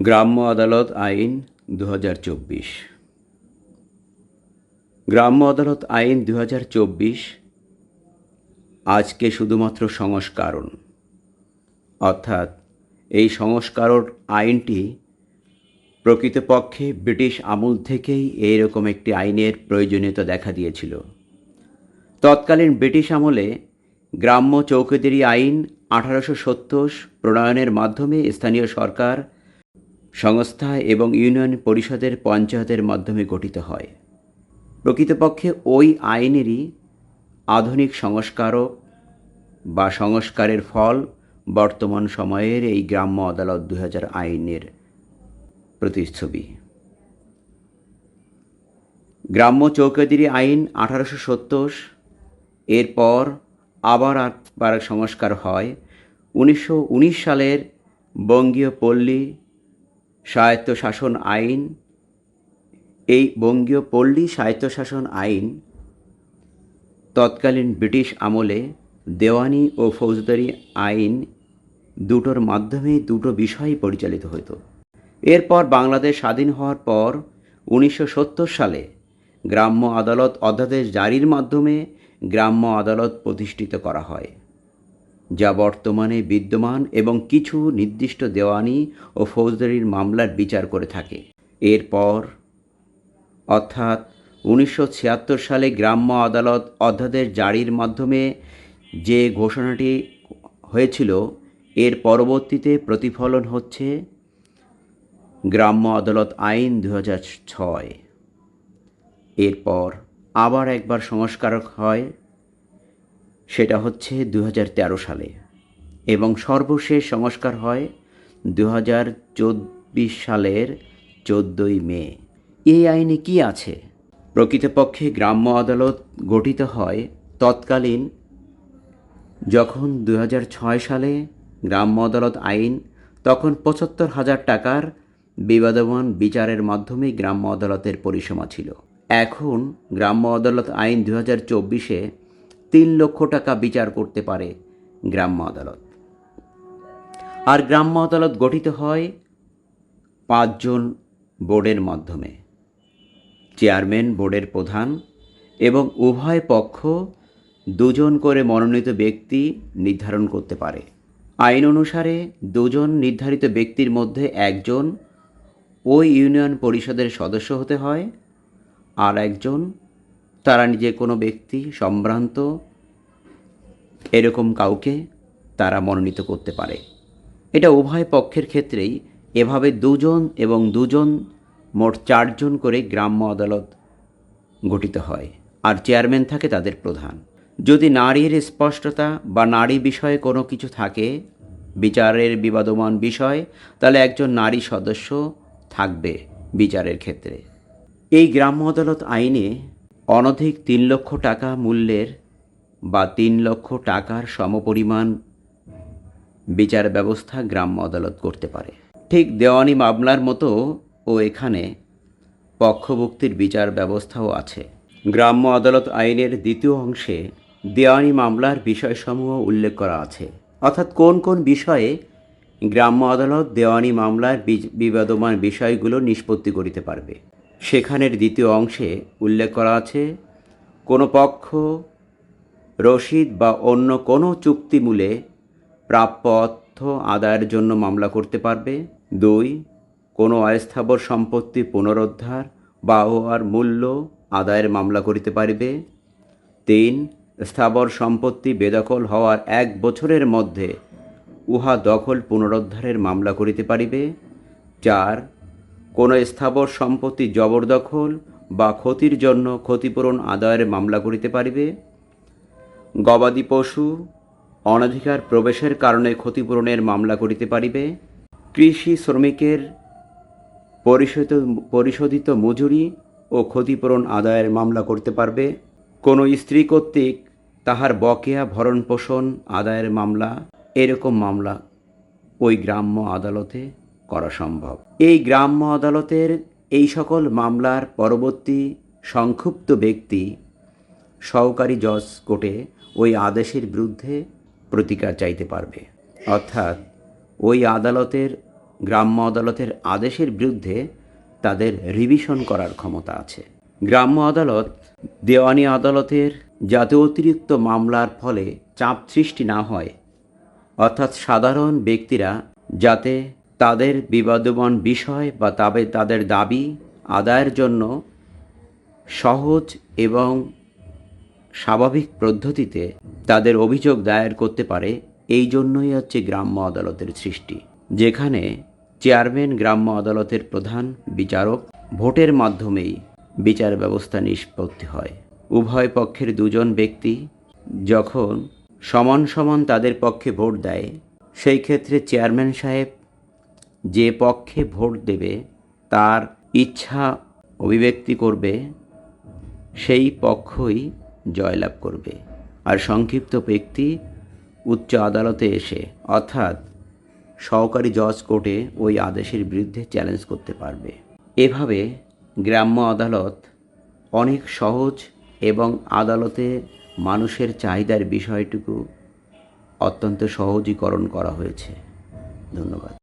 গ্রাম্য আদালত আইন দু হাজার চব্বিশ। গ্রাম্য আদালত আইন দু হাজার চব্বিশ আজকে শুধুমাত্র সংস্কারণ। অর্থাৎ এই সংস্কারণ আইনটি প্রকৃতপক্ষে ব্রিটিশ আমল থেকেই এইরকম একটি আইনের প্রয়োজনীয়তা দেখা দিয়েছিল। তৎকালীন ব্রিটিশ আমলে গ্রাম্য চৌকিদারি আইন আঠারোশো সত্তর প্রণয়নের মাধ্যমে স্থানীয় সরকার সংস্থা এবং ইউনিয়ন পরিষদের পঞ্চায়েতের মাধ্যমে গঠিত হয়। প্রকৃতপক্ষে ওই আইনেরই আধুনিক সংস্কারক বা সংস্কারের ফল বর্তমান সময়ের এই গ্রাম্য আদালত দু হাজার আইনের প্রতিচ্ছবি। গ্রাম্য চৌকাদিরি আইন আঠারোশো সত্তর, এরপর আবার একবার সংস্কার হয়। উনিশশো উনিশ সালের বঙ্গীয় পল্লী স্বায়ত্তশাসন আইন, এই বঙ্গীয় পল্লী স্বায়ত্তশাসন আইন তৎকালীন ব্রিটিশ আমলে দেওয়ানি ও ফৌজদারি আইন দুটোর মাধ্যমে দুটো বিষয়ই পরিচালিত হতো এরপর বাংলাদেশ স্বাধীন হওয়ার পর উনিশশো সত্তর সালে গ্রাম্য আদালত অধ্যাদেশ জারির মাধ্যমে গ্রাম্য আদালত প্রতিষ্ঠিত করা হয়। যা বর্তমানে বিদ্যমান এবং কিছু নির্দিষ্ট দেওয়ানি ও ফৌজদারির মামলার বিচার করে থাকে। এরপর, অর্থাৎ উনিশশো ছিয়াত্তর সালে গ্রাম্য আদালত অধ্যাদেশ জারির মাধ্যমে যে ঘোষণাটি হয়েছিল, এর পরবর্তীতে প্রতিফলন হচ্ছে গ্রাম্য আদালত আইন দু এরপর আবার একবার সংস্কার হয়। সেটা হচ্ছে দু হাজার তেরো সালে। এবং সর্বশেষ সংস্কার হয় দু হাজার চব্বিশ সালের চোদ্দোই মে। এই আইনে কি আছে? প্রকৃতপক্ষে গ্রাম্য আদালত গঠিত হয় তৎকালীন যখন দু হাজার ছয় সালে গ্রাম্য আদালত আইন, তখন পঁচাত্তর হাজার টাকার বিবাদমান বিচারের মাধ্যমে গ্রাম্য আদালতের পরিসীমা ছিল। এখন গ্রাম্য আদালত আইন দু হাজার চব্বিশে তিন লক্ষ টাকা বিচার করতে পারে গ্রাম্য আদালত। আর গ্রাম্য আদালত গঠিত হয় পাঁচজন বোর্ডের মাধ্যমে। চেয়ারম্যান, বোর্ডের প্রধান এবং উভয় পক্ষ দুজন করে মনোনীত ব্যক্তি নির্ধারণ করতে পারে। আইন অনুসারে দুজন নির্ধারিত ব্যক্তির মধ্যে একজন ওই ইউনিয়ন পরিষদের সদস্য হতে হয় আর একজন তারা নিজে কোনো ব্যক্তি, সম্ভ্রান্ত, এরকম কাউকে তারা মনোনীত করতে পারে। এটা উভয় পক্ষের ক্ষেত্রেই এভাবে দুজন এবং দুজন মোট চারজন করে গ্রাম্য আদালত গঠিত হয় আর চেয়ারম্যান থাকে তাদের প্রধান। যদি নারীর স্পষ্টতা বা নারী বিষয়ে কোনো কিছু থাকে, বিচারের বিবাদমান বিষয়, তাহলে একজন নারী সদস্য থাকবে বিচারের ক্ষেত্রে। এই গ্রাম্য আদালত আইনে অনধিক তিন লক্ষ টাকা মূল্যের বা তিন লক্ষ টাকার সমপরিমাণ বিচার ব্যবস্থা গ্রাম্য আদালত করতে পারে। ঠিক দেওয়ানি মামলার মতো ও এখানে পক্ষভুক্তির বিচার ব্যবস্থাও আছে। গ্রাম্য আদালত আইনের দ্বিতীয় অংশে দেওয়ানি মামলার বিষয়সমূহ উল্লেখ করা আছে। অর্থাৎ কোন কোন বিষয়ে গ্রাম্য আদালত দেওয়ানি মামলার বিবাদমান বিষয়গুলো নিষ্পত্তি করিতে পারবে? সেখানের দ্বিতীয় অংশে উল্লেখ করা আছে, কোনো পক্ষ রসিদ বা অন্য কোনো চুক্তিমূলে প্রাপ্য অর্থ আদায়ের জন্য মামলা করতে পারবে। দুই, কোনো অস্থাবর সম্পত্তি পুনরুদ্ধার বা উহার মূল্য আদায়ের মামলা করিতে পারিবে। তিন, স্থাবর সম্পত্তি বেদখল হওয়ার এক বছরের মধ্যে উহা দখল পুনরুদ্ধারের মামলা করিতে পারিবে। চার কোনো স্থাবর সম্পত্তি জবরদখল বা ক্ষতির জন্য ক্ষতিপূরণ আদায়ের মামলা করিতে পারিবে? গবাদি পশু অনধিকার প্রবেশের কারণে ক্ষতিপূরণের মামলা করিতে পারিবে? কৃষি শ্রমিকের পরিশোধিত পরিশোধিত মজুরি ও ক্ষতিপূরণ আদায়ের মামলা করতে পারবে? কোনো স্ত্রী কর্তৃক তাহার বকেয়া ভরণ পোষণ আদায়ের মামলা, এরকম মামলা ওই গ্রাম্য আদালতে করা সম্ভব। এই গ্রাম্য আদালতের এই সকল মামলার পরবর্তী সংক্ষুব্ধ ব্যক্তি সহকারী জজ কোর্টে ওই আদেশের বিরুদ্ধে প্রতিকার চাইতে পারবে। অর্থাৎ ওই আদালতের, গ্রাম্য আদালতের আদেশের বিরুদ্ধে তাদের রিভিশন করার ক্ষমতা আছে। গ্রাম্য আদালত, দেওয়ানি আদালতের যাতে অতিরিক্ত মামলার ফলে চাপ সৃষ্টি না হয়, অর্থাৎ সাধারণ ব্যক্তিরা যাতে তাদের বিবাদমান বিষয় বা তবে তাদের দাবি আদায়ের জন্য সহজ এবং স্বাভাবিক পদ্ধতিতে তাদের অভিযোগ দায়ের করতে পারে। এই জন্যই হচ্ছে গ্রাম্য আদালতের সৃষ্টি, যেখানে চেয়ারম্যান, গ্রাম্য আদালতের প্রধান, বিচারক ভোটের মাধ্যমেই বিচার ব্যবস্থা নিষ্পত্তি হয়। উভয় পক্ষের দুজন ব্যক্তি যখন সমান সমান তাদের পক্ষে ভোট দেয়, সেই ক্ষেত্রে চেয়ারম্যান সাহেব যে পক্ষে ভোট দেবে, তার ইচ্ছা অভিব্যক্তি করবে, সেই পক্ষই জয়লাভ করবে। আর সংক্ষিপ্ত ব্যক্তি উচ্চ আদালতে এসে, অর্থাৎ সহকারী জজ কোর্টে ওই আদেশের বিরুদ্ধে চ্যালেঞ্জ করতে পারবে। এভাবে গ্রাম্য আদালত অনেক সহজ এবং আদালতে মানুষের চাহিদার বিষয়টুকু অত্যন্ত সহজীকরণ করা হয়েছে। ধন্যবাদ।